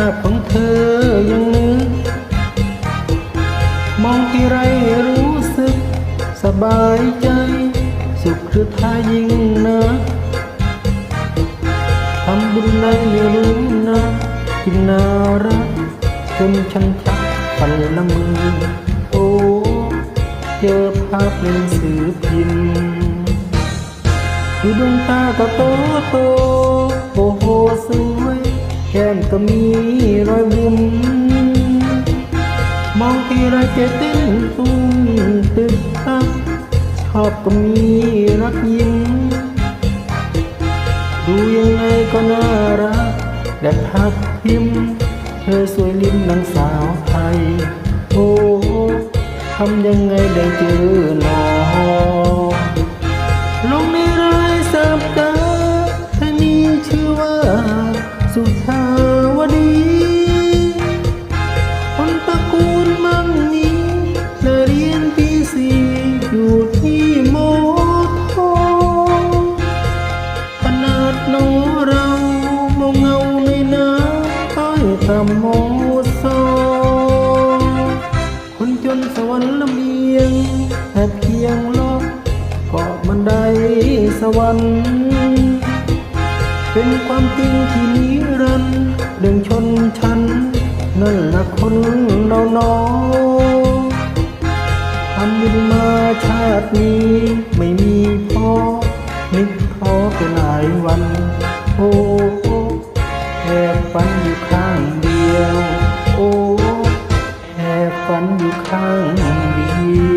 าพของเธอยังนึก มองที่ไรรู้สึก สบายใจ สุขหรือท้ายิ่งนะทำบุญในไม่รู้นะกินนารักจนฉันชักฝันละมือ โอ้ เจอภาพในหนังสือพิมพ์ดูดวงตาก็โต ก็มีรอยบุ๋มมองทีไรเจเต้นตุ้มตึกตักชอบก็มีรักยิ้มดูยังไงก็น่ารักและพักพิมเธอสวยลิ้มนางสาวไทยโอ้ทำยังไงได้เจอหนอลงในรายสัปดาห์เธอมีชื่อว่าสุชา แต่เพียงลกเกาะบันไดสวรรค์เป็นความจริงที่นิรันดร์เรื่องชนชั้นนั่นละคนเรานอทำบุญมาชาตินี้ไม่มีพอนึกท้อไปหลายวัน โอ้แอบฝันอยู่ข้างเดียว โอ้แอบฝันอยู่ข้างเดียว